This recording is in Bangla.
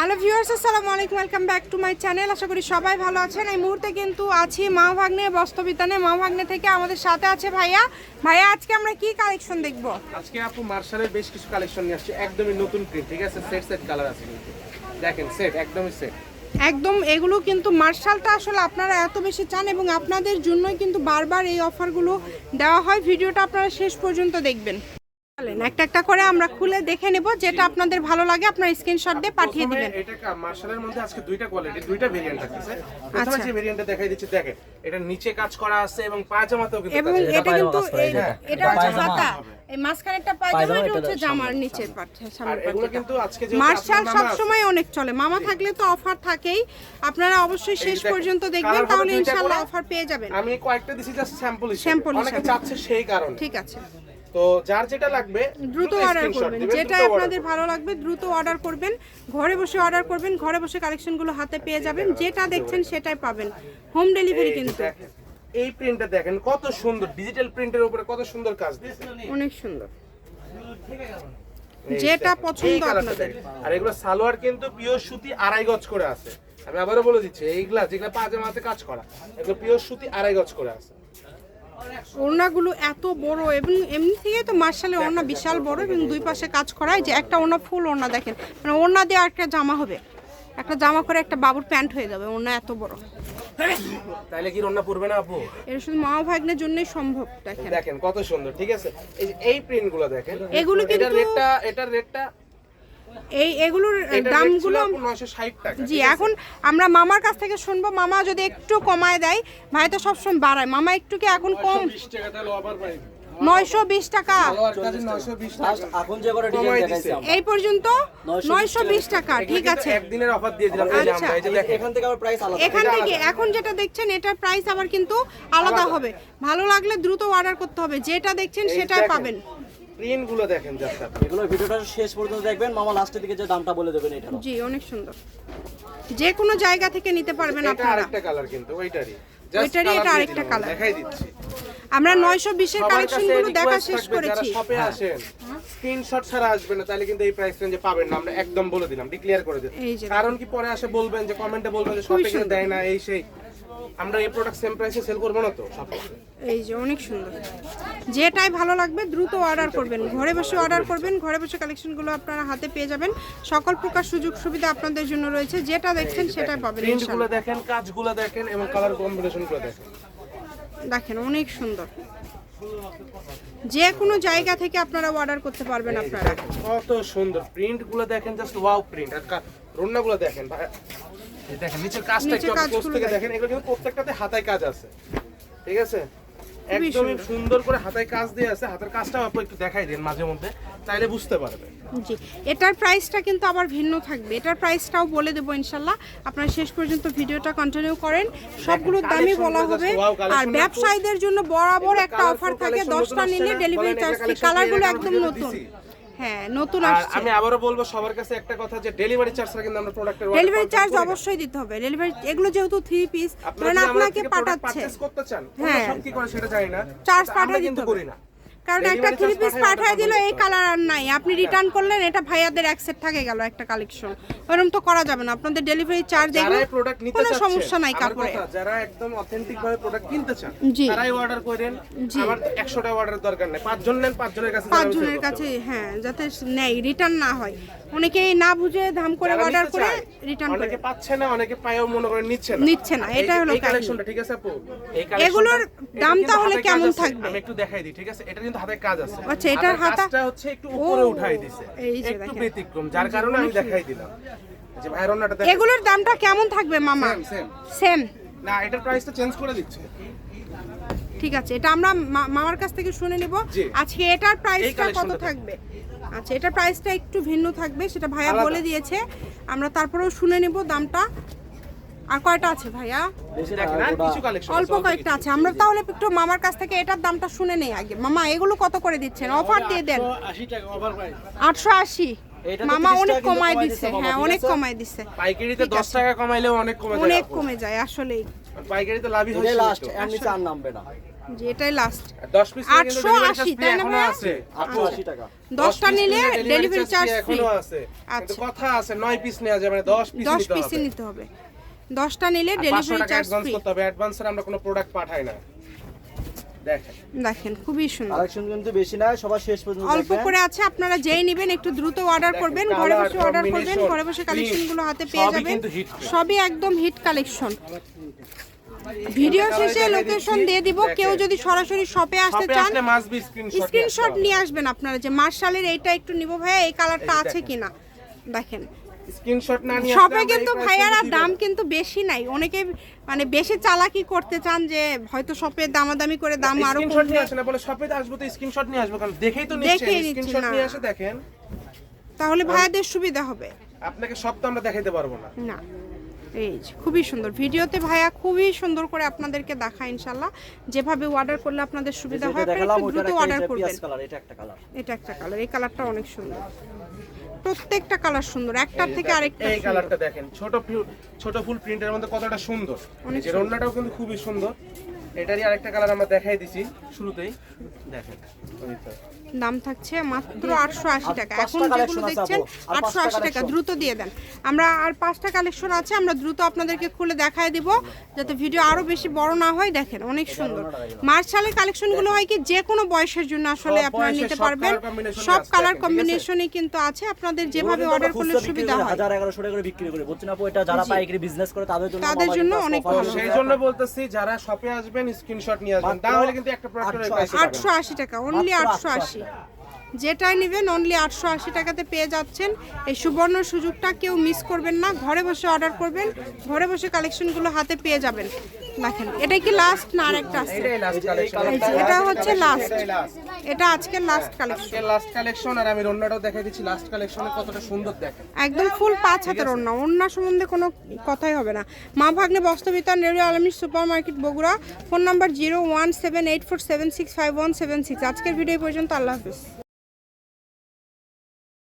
হ্যালো ভিউয়ার্স আসসালামু আলাইকুম welcome back to my channel. আশা করি সবাই ভালো আছেন। এই মুহূর্তে কিন্তু আছি মা ভাগ্নে বস্তবিতানে মা ভাগ্নে থেকে আমাদের সাথে আছে ভাইয়া। ভাইয়া আজকে আমরা কি কালেকশন দেখব? আজকে আপু মার্শালের বেশ কিছু কালেকশন নিয়ে আসছে। একদমই নতুন প্রিন্ট ঠিক আছে? সেট সেট কালার আছে কিন্তু। দেখেন সেট একদমই সেট একদম এগুলো কিন্তু মার্শালটা আসলে আপনারা এত বেশি চান এবং আপনাদের জন্যই কিন্তু বারবার এই অফারগুলো দেওয়া হয়। ভিডিওটা আপনারা শেষ পর্যন্ত দেখবেন। চলেন, একটা একটা করে আমরা খুলে দেখে নেব যেটা আপনাদের ভালো লাগে আপনারা স্ক্রিনশট দিয়ে পাঠিয়ে দিবেন। এটা মার্শালের মধ্যে আজকে দুইটা কোয়ালিটি দুইটা ভেরিয়েন্ট থাকতেছে। প্রথমে আচ্ছা। যে ভেরিয়েন্টটা দেখাই দিচ্ছি দেখেন এটা নিচে কাজ করা আছে এবং পায়জামাতেও কিন্তু এবং এটা কিন্তু হ্যাঁ, এটা হচ্ছে হাতা। এই মাঝখানেরটা পায়জামা এটা হচ্ছে জামার নিচের পাট আর সামনের এগুলো কিন্তু আজকে যেহেতু মার্শাল সব সময় অনেক চলে। মামা থাকলে তো অফার থাকেই। আপনারা অবশ্যই শেষ পর্যন্ত দেখবেন তাহলে ইনশাআল্লাহ অফার পেয়ে যাবেন। আমি কয়েকটা দিছি জাস্ট স্যাম্পল হিসেবে। অনেকে চাচ্ছে সেই কারণে। ঠিক আছে। তো যার যেটা লাগবে দ্রুত অর্ডার করবেন। যেটা আপনাদের ভালো লাগবে দ্রুত অর্ডার করবেন। ঘরে বসে অর্ডার করবেন ঘরে বসে কালেকশনগুলো হাতে পেয়ে যাবেন। যেটা দেখছেন সেটাই পাবেন। হোম ডেলিভারি কিন্তু। এই প্রিন্টটা দেখেন কত সুন্দর। ডিজিটাল প্রিন্টের উপরে কত সুন্দর কাজ অনেক সুন্দর। যেটা পছন্দ আপনাদের। আর এগুলো সালোয়ার কিন্তু পিওর সুতি আড়াই গজ করে আছে। আমি আবারও বলে দিচ্ছি এইগুলা যেগুলা পাজামাতে কাজ করা এগুলো পিওর সুতি আড়াই গজ করে আছে। ওড়নাগুলো এত বড় এবং এমনি থেকে তো মার্শালের ওড়না বিশাল বড় এবং দুই পাশে কাজ করায় যে একটা ওড়না ফুল ওড়না দেখেন। মানে ওড়না দিয়ে একটা জামা হবে। একটা জামা করে একটা বাবুর প্যান্ট হয়ে যাবে ওড়না এত বড়। তাইলে কি রান্না পড়বে না আপু? এটা শুধু মা ভাগ্নের জন্যই সম্ভব দেখেন। দেখেন কত সুন্দর ঠিক আছে? এই যে এই প্রিন্ট দেখেন। এগুলো কিন্তু- রেটটা এটার রেটটা এই এগুলোর দামগুলো দামগুলো 960 টাকা জি এখন আমরা মামার কাছ থেকে শুনব। মামা যদি একটু কমায় দেয় ভাই তো সবসময় বাড়ায়। মামা একটু কি এখন কম? 20 টাকা তাহলে অফার পাই নয়শো বিশ টাকা? সালোয়ার কাজে 920 টাকা। এখন যে করে কমাই ডিজাইন দিছে। দেখাইছি আমরা। এই পর্যন্ত নয়শো বিশ টাকা। ঠিক আছে। একদিনের অফার দিয়ে দিলাম এই যে আচ্ছা। আমরা এই যে দেখেন। এখান থেকে আবার প্রাইস আলাদা। এখান থেকে এখন যেটা দেখছেন এটার প্রাইস আবার কিন্তু আলাদা হবে। ভালো লাগলে দ্রুত অর্ডার করতে হবে। যেটা দেখছেন সেটাই পাবেন। প্রিন্টগুলো দেখেন জাস্ট আপনি। এগুলো ভিডিওটা শেষ পর্যন্ত দেখবেন। মামা লাস্টের দিকে যে দামটা বলে দেবেন এটা জি অনেক সুন্দর। যে কোনো জায়গা থেকে নিতে পারবেন এটা আপনারা। আরেকটা কালার কিন্তু ওইটারই। ওইটারই এটা আরেকটা colour। দেখাই দিচ্ছি। আমরা নয়শো বিশের সবার কালেকশন কাছে গুলো দেখা শেষ করেছি। শপে আসেন স্ক্রিনশট ছাড়া আসবে না তাহলে কিন্তু এই প্রাইস রেঞ্জে পাবেন না। আমরা একদম বলে দিলাম ডিক্লিয়ার করে দিলাম। কারণ কি পরে আসে বলবেন যে কমেন্টে বলবেন যে শপে কিনে দেয় না এই সেই। আমরা এই প্রোডাক্ট সেম প্রাইসে সেল করব না তো? এই যে অনেক সুন্দর। যেটাই ভালো লাগবে দ্রুত অর্ডার করবেন। ঘরে বসে অর্ডার করবেন। ঘরে বসে কালেকশনগুলো আপনারা হাতে পেয়ে যাবেন। সকল প্রকার সুযোগ সুবিধা আপনাদের জন্য রয়েছে। যেটা দেখছেন সেটাই পাবেন প্রিন্টগুলো ইনশাআল্লাহ। দেখেন কাজগুলো দেখেন এবং কালার কম্বিনেশনগুলো দেখেন। দেখেন অনেক সুন্দর। যে কোনো জায়গা থেকে আপনারা অর্ডার করতে পারবেন আপনারা। কত সুন্দর। প্রিন্টগুলো দেখেন জাস্ট ওয়াও প্রিন্ট আর রন্না গুলো দেখেন দেখেন নিচের কাজটা একটু থেকে দেখেন। এগুলো কিন্তু প্রত্যেকটাতে হাতায় কাজ আছে। ঠিক আছে? একদমই সুন্দর। করে হাতায় কাজ দিয়ে আছে। হাতের কাজটাও আপনি একটু দেখাই দেন মাঝে মধ্যে তাইলে বুঝতে পারবে জি। এটার প্রাইসটা কিন্তু আবার ভিন্ন থাকবে। এটার প্রাইসটাও বলে দেবো ইনশাল্লাহ। আপনারা শেষ পর্যন্ত ভিডিওটা কন্টিনিউ করেন। সবগুলোর দামই বলা হবে। আর ব্যবসায়ীদের জন্য বরাবর একটা অফার থাকে। দশটা নিলে? ডেলিভারি চার্জ কালারগুলো একদম নতুন। হ্যাঁ নতুন আসছে। আমি আবারও বলব সবার কাছে একটা কথা যে ডেলিভারি চার্জটা কিন্তু আমরা প্রোডাক্টের ডেলিভারি চার্জ অবশ্যই দিতে হবে। ডেলিভারি এগুলো যেহেতু থ্রি পিস মানে আপনাকে পাঠাচ্ছে। করতে চান হ্যাঁ। কি করে সেটা জানি না চার্জ পাঠাই দিতে করি না। কারণ একটা থ্রি পিস পাঠিয়ে দিল এই কালার আর নাই। আপনি রিটার্ন করলেন এটা ভাইয়াদের এক সেট থাকে গেল একটা কালেকশন ওরকম তো করা যাবে না। আপনাদের ডেলিভারি চার্জ এগুলো প্রোডাক্ট নিতে কোনো সমস্যা নাই কাপড়ে। যারা একদম অথেন্টিক ভাবে প্রোডাক্ট কিনতে চান জি। তারাই অর্ডার করেন। জি। আমার 100টা অর্ডার দরকার নেই। পাঁচজন নেন পাঁচজনের কাছে পাঁচ যারা জনের sell কাছে হ্যাঁ যাতে নেই রিটার্ন না হয়। অনেকেই না বুঝে ধাম করে অর্ডার করে রিটার্ন করে। অনেকে পাচ্ছে না অনেকে পায়ও মনে করে নিচ্ছে না। নিচ্ছে না, এটা হলো কালেকশনটা ঠিক আছে আপু? এই এগুলোর collectionটা- দাম তাহলে কেমন থাকবে? আমি একটু দেখাই দিই ঠিক আছে? এটা কিন্তু হাতে কাজ আছে। আচ্ছা, এটার হাতের হাতা- কাজটা হচ্ছে একটু উপরে উঠাই একটু ব্যতিক্রম যার কারণে আমি দেখাই দিলাম। যে এগুলোর দামটা কেমন থাকবে মামা? Same। সেম না এটার প্রাইসটা চেঞ্জ করে দিচ্ছে। ঠিক আছে এটা আমরা মামার কাছ থেকে শুনে নিব। আজকে এটার প্রাইসটা কত থাকবে? আচ্ছা এটার প্রাইসটা একটু ভিন্ন থাকবে সেটা ভাইয়া বলে দিয়েছে। আমরা তারপরেও শুনে নিব দামটা। আর কয়টা আছে ভাইয়া? আর অল্প কয়েকটা আছে। আমরা তাহলে একটু মামার কাছ থেকে এটার দামটা শুনে নেই আগে। মামা এগুলো কত করে দিচ্ছেন? অফার দিয়ে দেন। আটশো আশি মামা অনেক কমায় হ্যাঁ অনেক? কমায় পাইকারিতে ঠিক 10 টাকা কমাইলেও অনেক কমে যায় অনেক কমে যায় আসলেই। পাইকারিতে লাভই হচ্ছে লাস্ট। এর নিচে আর নামবে না। জি এটাই লাস্ট আর 10 পিস 880 তাই না ভাইয়া? আছে। আটশো আশি টাকা। দশটা 10 piece নিলে ডেলিভারি চার্জ ফ্রি এখনও আছে। কিন্তু আচ্ছা। কথা আছে 9 পিস নেওয়া যাবে মানে 10 পিস নিতে হবে। দশটা নিলে আর 500 ডেলিভারি চার্জ ফ্রি করতে হবে অ্যাডভান্সের আমরা কোনো প্রোডাক্ট পাঠাই না। দেখেন। দেখেন খুবই সুন্দর। কালেকশন কিন্তু বেশি না সবার শেষ পর্যন্ত অল্প করে আছে আপনারা যেই নেবেন একটু দ্রুত অর্ডার করবেন ঘরে বসে অর্ডার করবেন ঘরে বসে print, কালেকশনগুলো হাতে পেয়ে যাবেন। সবই একদম হিট কালেকশন ভিডিও শেষে লোকেশন দিয়ে দিব কেউ যদি সরাসরি শপে আসতে চান আসলে মাস্ট বি স্ক্রিনশট স্ক্রিনশট নিয়ে আসবেন আপনারা যে মার্শালের এইটা একটু নিব ভাইয়া এই কালারটা আছে। কিনা। দেখেন স্ক্রিনশট না নিয়ে কিন্তু ভাইয়ারা দাম কিন্তু বেশি নাই। অনেকে মানে বেশি চালাকি করতে চান যে হয়তো শপে দামাদামি করে দাম আরও স্ক্রিনশট নিয়ে আসে না বলে শপে আসব তো স্ক্রিনশট নিয়ে আসব কারণ দেখেই তো নিচ্ছি, স্ক্রিনশট নিয়ে আসে দেখেন। তাহলে ভাইয়াদের সুবিধা হবে। আপনাকে সব তো আমরা দেখাইতে পারব না। না। এই খুবই সুন্দর। ভিডিওতে ভাইয়া খুবই সুন্দর করে আপনাদেরকে দেখায় ইনশাল্লাহ যেভাবে অর্ডার করলে আপনাদের সুবিধা হয় আপনারা দ্রুত অর্ডার করবেন। এটা একটা কালার এটা একটা কালার এই কালারটা অনেক সুন্দর। প্রত্যেকটা কালার সুন্দর একটার থেকে আরেকটা এই কালারটা দেখেন ছোট ফুল ছোট ফুল প্রিন্টের মধ্যে কতটা সুন্দর। এই যে রন্নাটাও কিন্তু খুবই সুন্দর। এটারই আরেকটা কালার আমরা দেখাই দিছি শুরুতেই। দেখেন। দাম থাকছে মাত্র আটশো আশি টাকা। এখন যেগুলো দেখছেন আটশো আশি টাকা দ্রুত দিয়ে দেন। আমরা আর পাঁচটা কালেকশন আছে আমরা দ্রুত আপনাদেরকে খুলে দেখায় দিব যাতে ভিডিও আরও বেশি বড় না হয়। দেখেন অনেক সুন্দর। মার্শালের কালেকশনগুলো হয় কি যে কোনো বয়সের জন্য আসলে আপনারা নিতে পারবেন। সব কালার কম্বিনেশনই কিন্তু আছে। আপনাদের যেভাবে অর্ডার করলে সুবিধা হয়। হাজার এগারোশো টাকা বিক্রি করে। বুঝছেন আপু এটা যারা পাইকারি বিজনেস করে তাদের জন্য তাদের জন্য অনেক ভালো। সেই জন্য বলতেছি যারা শপে আসবেন স্ক্রিনশট নিয়ে আসবেন। তাহলে কিন্তু একটা প্রোডাক্টের 880 আটশো আশি টাকা অনলি মাত্র আটশো আশি। যেটাই নেবেন অনলি আটশো আশি টাকাতে পেয়ে যাচ্ছেন। এই সুবর্ণ সুযোগটা কেউ মিস করবেন না। ঘরে বসে অর্ডার করবেন ঘরে বসে কালেকশনগুলো হাতে পেয়ে যাবেন। দেখেন এটা কি লাস্ট না আরেকটা আছে? এটা হচ্ছে লাস্ট এটা আজকের লাস্ট কালেকশন লাস্ট কালেকশন আর আমি রন্নাটাও দেখাই দিচ্ছি। লাস্ট কালেকশনে কতটা সুন্দর দেখেন। একদম ফুল পাঁচ হাতের ওড়না ওড়না সম্বন্ধে কোনো কথাই হবে না। মা ভাগ্নে বস্ত্রবিতান নেরু আলমী super market Bogura. Phone number zero one seven eight four seven six five one seven six আজকের ভিডিও পর্যন্ত। আল্লাহ হাফিজ।